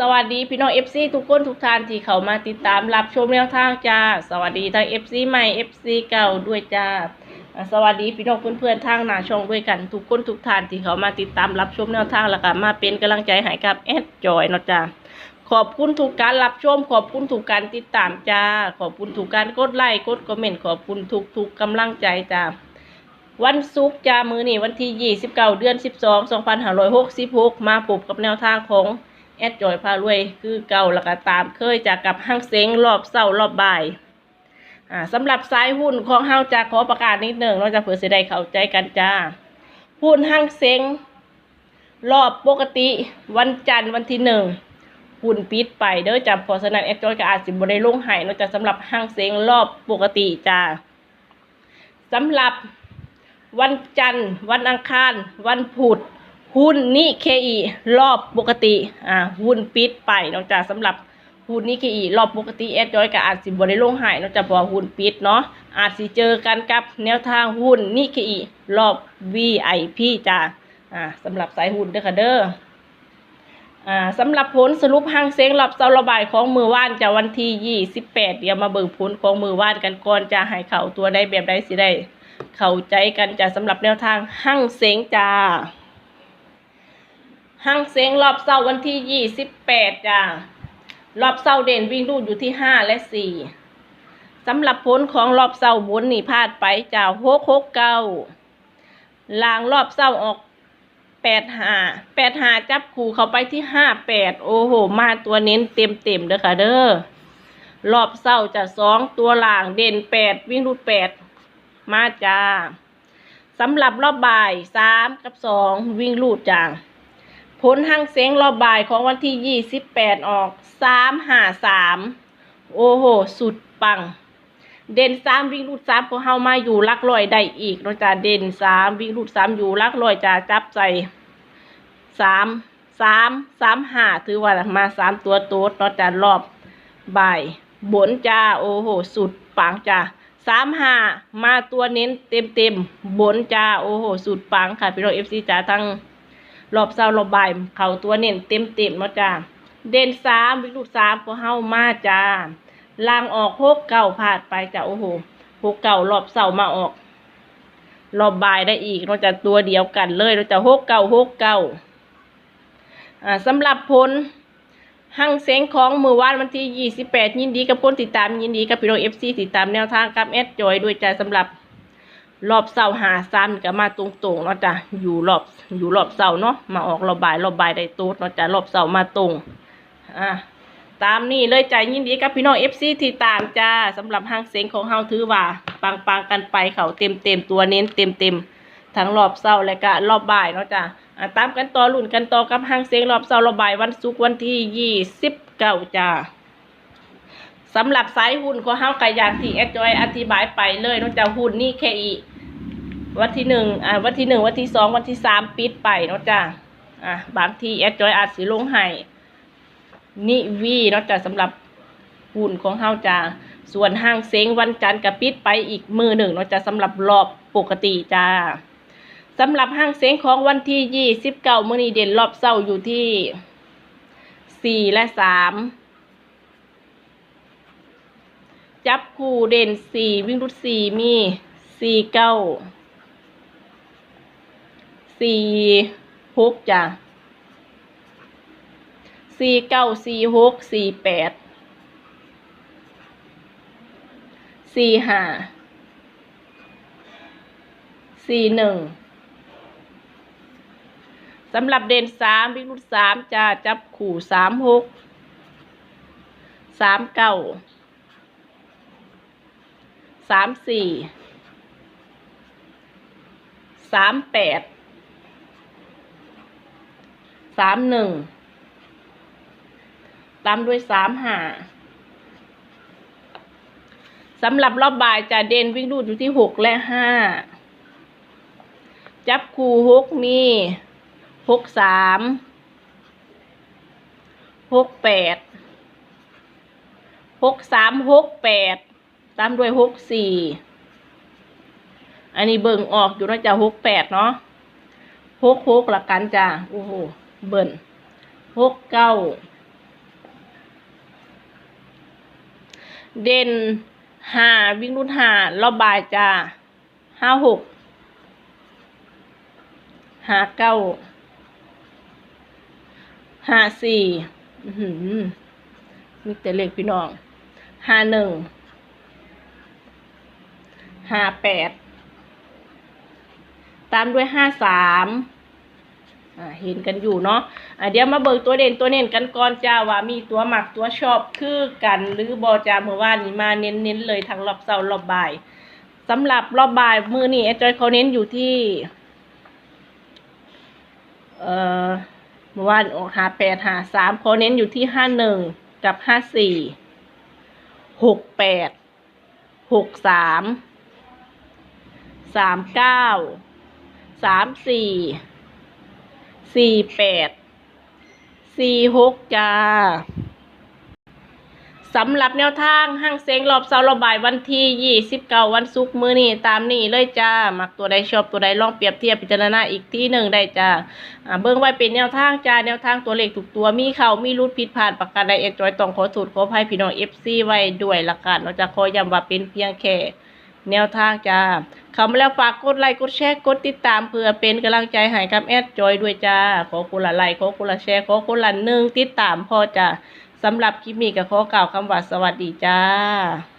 สวัสดีพี่น้อง FC ทุกคนทุกท่านที่เข้ามาติดตามรับชมแนวทางจ้า สวัสดีทั้ง FC ใหม่ FC เก่าด้วยจ้า สวัสดีพี่น้องเพื่อนๆทางหน้าช่องด้วยกันทุกคนทุกท่านที่เข้ามาติดตามรับชมแนวทางแล้วก็มาเป็นกำลังใจให้กับแอดจอยเนาะจ้าขอบคุณทุกการรับชม ขอบคุณทุกการติดตามจ้า ขอบคุณทุกการกดไลค์กดคอมเมนต์ขอบคุณทุกๆกำลังใจจ้าวันศุกร์จ้ามือนี่วันที่ 29 เดือน 12 2566 มาพบกับแนวทางของ แอดจอยพารวยคือเก่าแล้วก็ตามเคยจากกับห้างเซ็งรอบเศร้ารอบบ่ายอ่าสำหรับสายหุ้นของเฮาจะขอประกาศนิดหนึ่งเราจะเผื่อสิได้เข้าใจกันจ้าหุ้นห้างเซ็งรอบปกติวันจันทร์วันที่หนึ่งหุ้นปิดไปเด้อจ้าเพอฉะนั้นแอดจอยก็อาจสิบ่ได้ลงให้เนาะจ้ะสำหรับห้างเซ็งรอบปกติจ้าสำหรับวันจันทร์วันอังคาร วันพุธ หุ้นนิเคอีรอบปกติอ่าหุ้นปิดไปนอกจากสำหรับหุ้นนิเคอีรอบปกติแอดจอยกับอาจสิบริลงหายนอกจากพอหุ้นปิดเนาะอาจสิเจอกันกับแนวทางหุ้นนิเคอีรอบ VIP จ้าอ่าสำหรับสายหุ้นเด้อค่ะเด้ออ่าสำหรับผลสรุปห้างเซ็งรอบเซาระบายของมือว่านจะวันที่28เดี๋ยวมาเบิกผลของมือว่านกันก่อนจะให้เข่าตัวได้แบบใดสิได้ เข้าใจกันจะสำหรับแนวทางหั่งเสงจ้า หั่งเสงรอบเสาร์วันที่ยี่สิบแปดจ้ารอบเสาร์เด่นวิ่งรูดอยู่ที่ห้าและสี่สำหรับผลของรอบเสาร์บนนี่พลาดไปจ้าหกหกเก้าลางรอบเสาร์ออกแปดหาแปดหาจับคู่เข้าไปที่ห้าแปดโอ้โห มาตัวเน้นเต็มเต็มเด้อค่ะเด้อรอบเสาร์จะสองตัวล่างเด่นแปดวิ่งรูดแปดมาจ้าสำหรับรอบบ่ายสามกับสองวิ่งลูดจ้า ผลห้างเสียงรอบบ่ายของวันที่ยี่สิบแปดออกสามหาสามโอ้โห สุดปัง เด่นสามวิ่งลูดสามของเฮามาอยู่ลักลอยได้อีกเนาะจ้าเด่นสามวิ่งลูดสามอยู่ลักลอยจ้าจับใจสามสามสามห้าถือว่ามาสามตัวโต๊ดเนาะจ้ารอบบ่ายบนจ้าโอ้โห สุดปังจ้าสามห้ามาตัวเน้นเต็มเต็มบนจ้าโอ้โห สุดปังค่ะพี่น้องเอฟซีจ้าทั้ง รอบเศร้ารอบบ่ายเขาตัวเน้นเต็มเต็มเนาะจ้าเด่นสามวิกลูกสามพอเฮามาจ้าลางออกหกเก้าผ่านไปจ้าโอ้โหหกเก้ารอบเสามาออก รอบบ่ายได้อีกเนาจ้าตัวเดียวกันเลยเนาจ้าหกเก้าหกเก้าอ่าสำหรับผลหั่งเสียงของมือวานวันที่ 28 ยินดีกับคนติดตามยินดีกับพี่น้อง FC ติดตามแนวทางกับแอดจอยด้วยใจสำหรับ รอบเสาหาซ้ำก็มาตรงๆเนาะจ้ะอยู่รอบอยู่รอบเสาเนาะมาออกรอบบ่ายรอบบ่ายได้ตูดเนาะจ้ะรอบเสามาตรงอะตามนี่เลยใจยินดีกับพี่น้อง FC ที่ตามจ้าสำหรับหั่งเสียงของเฮาถือว่าปังๆกันไปเขาเต็มเต็มตัวเน้นเต็มเต็มๆทั้งรอบเสาและก็รอบบ่ายเนาะจ้ะตามกันต่อลุ่นกันต่อกับห้างเสียงรอบเสารอบบ่ายวันศุกร์วันที่ยี่สิบเก้าจ้าสำหรับสายหุ้นของเฮาไก็อย่างที่แอดจอยอธิบายไปเลยเนอกจากหุ้นนี่แค่อี วันที่หนึ่งอ่าวันที่หนึ่งวันที่สองวันที่สามปิดไปเนาะจ้าอะบางทีแอดจอยอาจสิลงให้นิวีเนาะจ้าสำหรับหุ้นของเฮาจ้าส่วนห้างเซ็งวันจันทร์กับปิดไปอีกมือหนึ่งเนาะจ้าสำหรับรอบปกติจ้าสำหรับห้างเสียงของวันที่ยี่สิบเก้ามื้อนี้เด่นรอบเศร้าอยู่ที่สี่และสามจับคู่เด่นสี่วิ่งรุดสี่มีสี่เก้า สี่หกจ้ะสี่เก้าสี่หกสี่แปดสี่ห้าสี่หนึ่งสำหรับเด่นสามวิ่งรุดสามจะจับขู่สามหกสามเก้าสามสี่สามแปด สามหนึ่งตามด้วยสามห้าสำหรับรอบบ่ายจะเด่นวิ่งรูดอยู่ที่หกและห้าจับคู่หกมีหกสามหกแปดหกสามหกแปดตามด้วยหกสี่อันนี้เบิ่งออกอยู่นะจ๊ะหกแปดเนาะหกหกละกันจ้ะโอ้โห เบิ่นหกเก้าเด่นหาวิ่งรุ่นหารอบบายจ้าห้าหกหาเก้าหาสี่มีแต่เลขพี่น้องหาหนึ่งหาแปดตามด้วยห้าสาม เห็นกันอยู่เนาะะเดี๋ยวมาเบิกตัวเด่นตัวเน้นกันก่อนจ้าว่ามีตัวหมักตัวชอบคือกันหรือบอจ้าเมื่อวานนี้มาเน้นๆเลยทั้งรอบเสาร์รอบบ่ายสำหรับรอบบ่ายมือนี่ไอ้จอยเขาเน้นอยู่ที่เอ่อเมื่อวานออกหาแปดหาสามเขาเน้นอยู่ที่ห้าหนึ่งกับห้าสี่หกแปดหกสามสามเก้าสามสี่ สี่แปดสี่หกจ้าสำหรับแนวทางห้างเซ็งรอบเสาร์รอบายวันที่ยี่สิบเก้าวันศุกร์มื้อนี้ตามนี้เลยจ้ามักตัวใดชอบตัวใดลองเปรียบเทียบพิจารณาอีกที่หนึ่งได้จ้าอ่าเบิ่งไว้เป็นแนวทางจ้าแนวทางตัวเลขถูกตัวมีเขามีรุดผิดพลาดประการใดเอ็จอยต้องขอสูตรขออภัยพี่น้องเอฟซีไว้ด้วยละกันเราจะขอย้ำว่าเป็นเพียงแค่ แนวทางจ้าเข้ามาแล้วฝากกดไลค์กดแชร์กดติดตามเพื่อเป็นกำลังใจให้กับแอดจอยด้วยจ้า ขอคนละไลค์ขอคนละแชร์ขอคนละหนึ่งติดตามพอจ้าสำหรับคลิปนี้ก็ขอกล่าวคำว่าสวัสดีจ้า